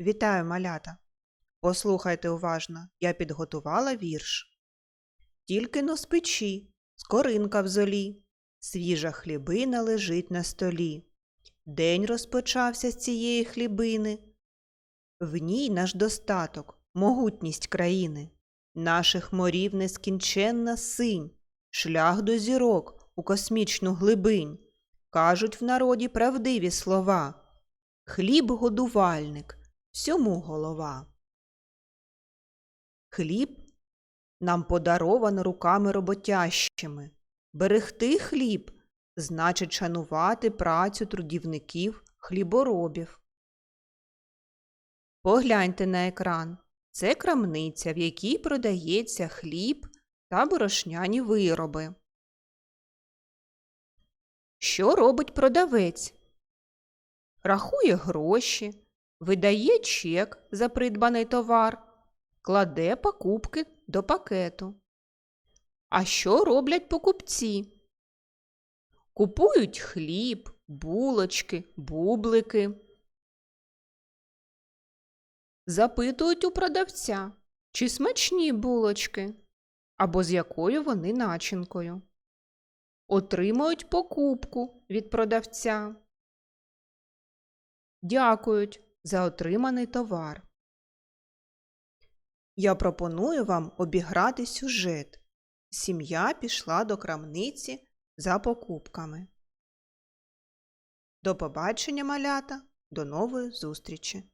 Вітаю, малята! Послухайте уважно, я підготувала вірш. Тільки но з печі, скоринка в золі, свіжа хлібина лежить на столі. День розпочався з цієї хлібини. В ній наш достаток, могутність країни, наших морів нескінченна синь, шлях до зірок у космічну глибинь. Кажуть в народі правдиві слова. Хліб годувальник, всьому голова. Хліб нам подаровано руками роботящими. Берегти хліб значить шанувати працю трудівників хліборобів. Погляньте на екран. Це крамниця, в якій продається хліб та борошняні вироби. Що робить продавець? Рахує гроші, видає чек за придбаний товар, кладе покупки до пакету. А що роблять покупці? Купують хліб, булочки, бублики. Запитують у продавця, чи смачні булочки, або з якою вони начинкою. Отримують покупку від продавця. Дякують за отриманий товар. Я пропоную вам обіграти сюжет. Сім'я пішла до крамниці за покупками. До побачення, малята, до нової зустрічі!